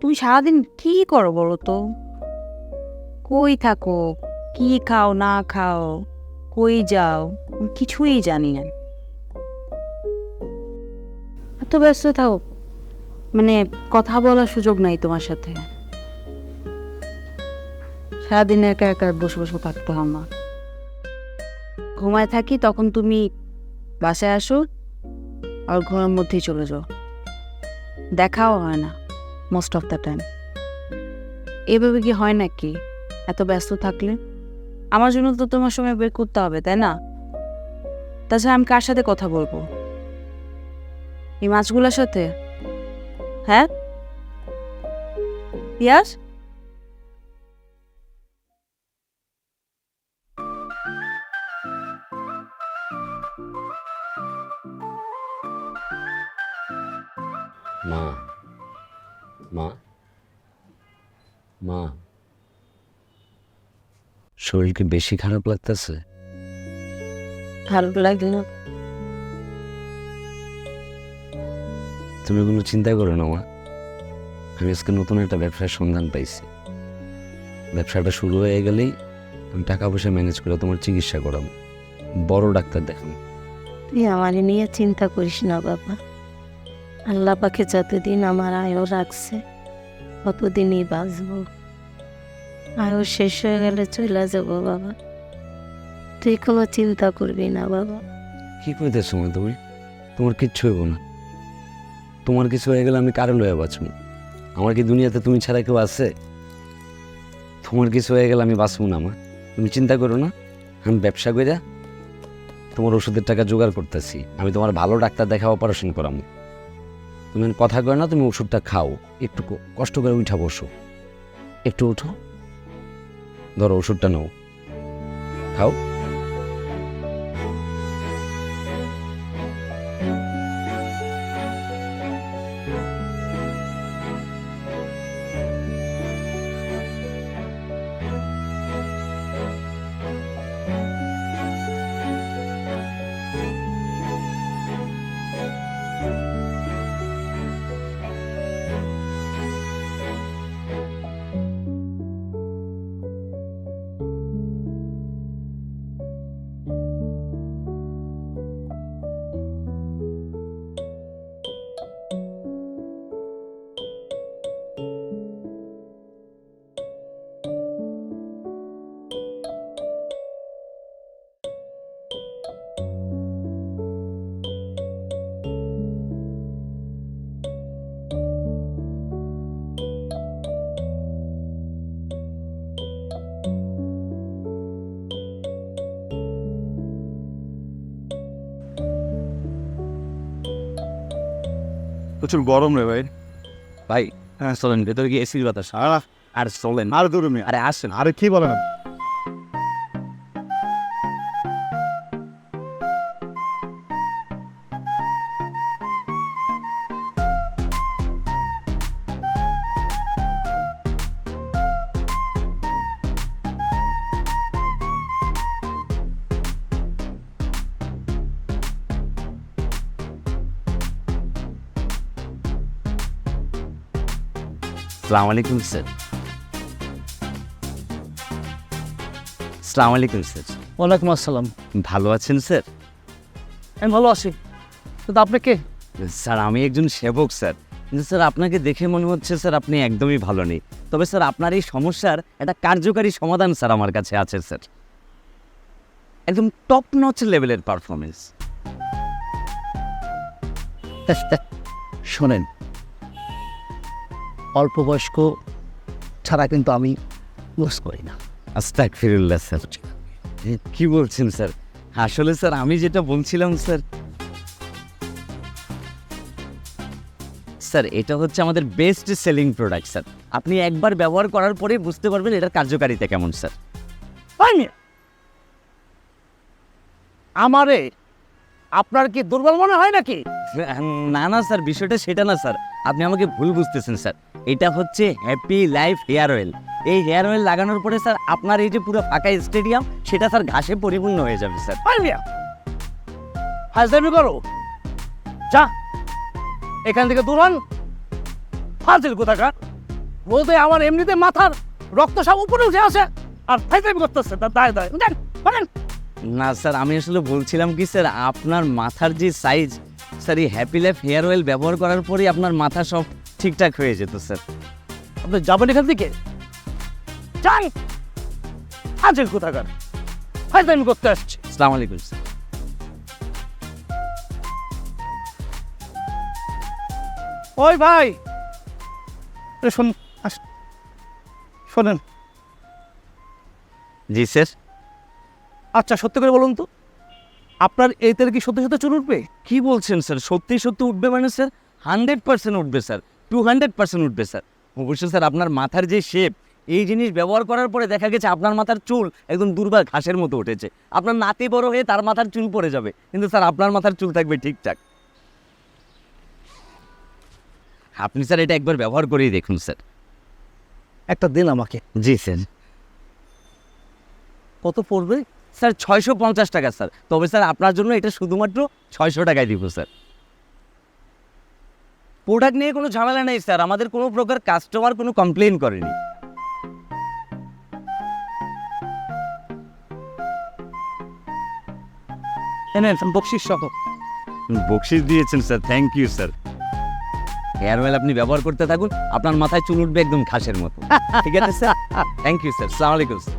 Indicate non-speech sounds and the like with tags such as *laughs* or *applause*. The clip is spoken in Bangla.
তুমি সারাদিন কি করো বলো তো? কই থাকো? কি খাও, না খাও? কই যাও? কিছুই জানি না। এত ব্যস্ত থাকো। মানে কথা বলার সুযোগ নাই তোমার সাথে। সারাদিন একা একা বসে বসে থাকতে আমার ঘুমায় থাকি তখন তুমি বাসায় আসো আর ঘরের মধ্যেই চলে যাও। দেখাও হয় না। মোস্ট অফ দ্য টাইম এভাবে কি হয় নাকি? এত ব্যস্ত থাকলে? আমার জন্য তো তোমার সময় বের করতে হবে, তাই না? তাছাড়া আমি কার সাথে কথা বলব? এই মাছগুলোর সাথে? হ্যাঁ? পিয়াস মা মা। মা। শরীর কি বেশি খারাপ লাগতেছে? লাগল না। তুমি কোনো চিন্তা করো না মা। আমি আজকে নতুন একটা ব্যবসার সন্ধান পাইছি। ব্যবসাটা শুরু হয়ে গেলেই আমি টাকা পয়সা ম্যানেজ করে তোমার চিকিৎসা করাবো। বড় ডাক্তার দেখাবো। তুই আমার নিয়ে চিন্তা করিস না বাবা। আল্লাহ পাকে যতদিন আমার আয়ও রাখছে, ততদিনই বাঁচব। আয়ও শেষ হয়ে গেলে চলে যাব বাবা। তুই কোনো চিন্তা করবি না বাবা। কি কইতেছো মা তুমি? তোমার কিচ্ছু হইব না। তোমার কিছু হয়ে গেলে আমি কারও লয়ে বাঁচবো? আমার কি দুনিয়াতে তুমি ছাড়া কেউ আছে? তোমার কিছু হয়ে গেলে আমি বাঁচবো না মা। তুমি চিন্তা করো না, আমি ব্যবসা করে তোমার ওষুধের টাকা জোগাড় করতেছি। আমি তোমার ভালো ডাক্তার দেখা অপারেশন করাম। তুমি কথা কয় না, তুমি ওষুধটা খাও। একটু কষ্ট করে উঠা বসো। একটু উঠো ধরো ওষুধটা নাও। খাও। প্রচুর গরম রে ভাই। ভাই হ্যাঁ। চলেন ভেতরে গিয়ে এসির বাতাস। আর চলেন। আর দূরে আরে আসেন। আরে কি বলেন সালাম আলাইকুম স্যার। সালাম আলাইকুম স্যার। ওয়ালাইকুম আসসালাম। ভালো আছেন স্যার? আমি ভালো আছি। কিন্তু আপনি কে? স্যার আমি একজন সেবক স্যার। কিন্তু স্যার আপনাকে দেখে মনে হচ্ছে স্যার আপনি একদমই ভালো নেই। তবে স্যার আপনার এই সমস্যার একটা কার্যকারী সমাধান স্যার আমার কাছে আছে স্যার। একদম টপ নচ লেভেলের পারফরমেন্স শোনেন অল্প বয়স্ক ছাড়া কিন্তু আমি ইউজ করি না। আস্তাক ফিরুল্লাহ স্যার কি বলছেন স্যার? আসলে স্যার আমি যেটা বলছিলাম স্যার স্যার এটা হচ্ছে আমাদের বেস্ট সেলিং প্রোডাক্ট স্যার। আপনি একবার ব্যবহার করার পরে বুঝতে পারবেন এটার কার্যকারিতা কেমন স্যার। আমারে আপনার কি দুর্বল মনে হয় নাকি? না না স্যার বিষয়টা সেটা না স্যার। আপনি আমাকে ভুল বুঝতেছেন স্যার। এটা হচ্ছে হ্যাপি লাইফ হেয়ার অয়েল এই হেয়ার অয়েল লাগানোর পরে স্যার আপনার এই যে পুরো ফাঁকা স্টেডিয়াম সেটা স্যার ঘাসে পরিপূর্ণ হয়ে যাবে স্যার। হাজদামি করো। যা। এখান থেকে দূর হন। ফাজিল কোথাকার? বলতে আমার এমনিতে মাথার রক্ত সব উপরে উঠে আসে আর ফাইটাইম করতেছে। তার দায় দায় না স্যার আমি আসলে বলছিলাম কি স্যার আপনার মাথার যে সাইজ স্যার এই হ্যাপি লাইফ হেয়ার অয়েল ব্যবহার করার পরেই আপনার মাথা সব ঠিকঠাক হয়ে যেত স্যার। আপনি যাবেন এখান থেকে? যান! আজের কোথাকার? ফাইটাইম করতে আসছে। আসসালামু আলাইকুম স্যার। ওই ভাই! শোন আস। শোনেন। জি স্যার। আচ্ছা সত্যি করে বলুন তো। আপনার এই তেল কি সত্যি সত্যি চুল উঠবে? কি বলছেন স্যার? সত্যি সত্যি উঠবে মানে স্যার? হান্ড্রেড পার্সেন্ট উঠবে স্যার। টু হান্ড্রেড পার্সেন্ট উঠবে স্যার। অবশ্যই স্যার আপনার মাথার যে শেপ এই জিনিস ব্যবহার করার পরে দেখা গেছে আপনার মাথার চুল একদম দুর্বার ঘাসের মতো উঠেছে। আপনার নাতি বড় হয়ে তার মাথার চুল পড়ে যাবে। কিন্তু স্যার আপনার মাথার চুল থাকবে ঠিকঠাক। আপনি স্যার এটা একবার ব্যবহার করেই দেখুন স্যার। একটা দিন আমাকে। জি স্যার। কত পড়বে? স্যার ছয়শো পঞ্চাশ টাকা স্যার। তবে স্যার আপনার জন্য এটা শুধুমাত্র ছয়শো টাকায় দিব স্যার। প্রোডাক্ট নিয়ে কোনো ঝামেলা নেই স্যার। আমাদের কোনো প্রকার কাস্টমার কোনো কমপ্লেন করেনি। বকশিস সহ। বকশিস দিয়েছেন sir. Thank you sir. Hair oil আপনি ব্যবহার করতে থাকুন। আপনার মাথায় চুল উঠবে একদম ঘাসের মতো। *laughs* ঠিক আছে স্যার? Thank you sir. সালাম আলাইকুম স্যার।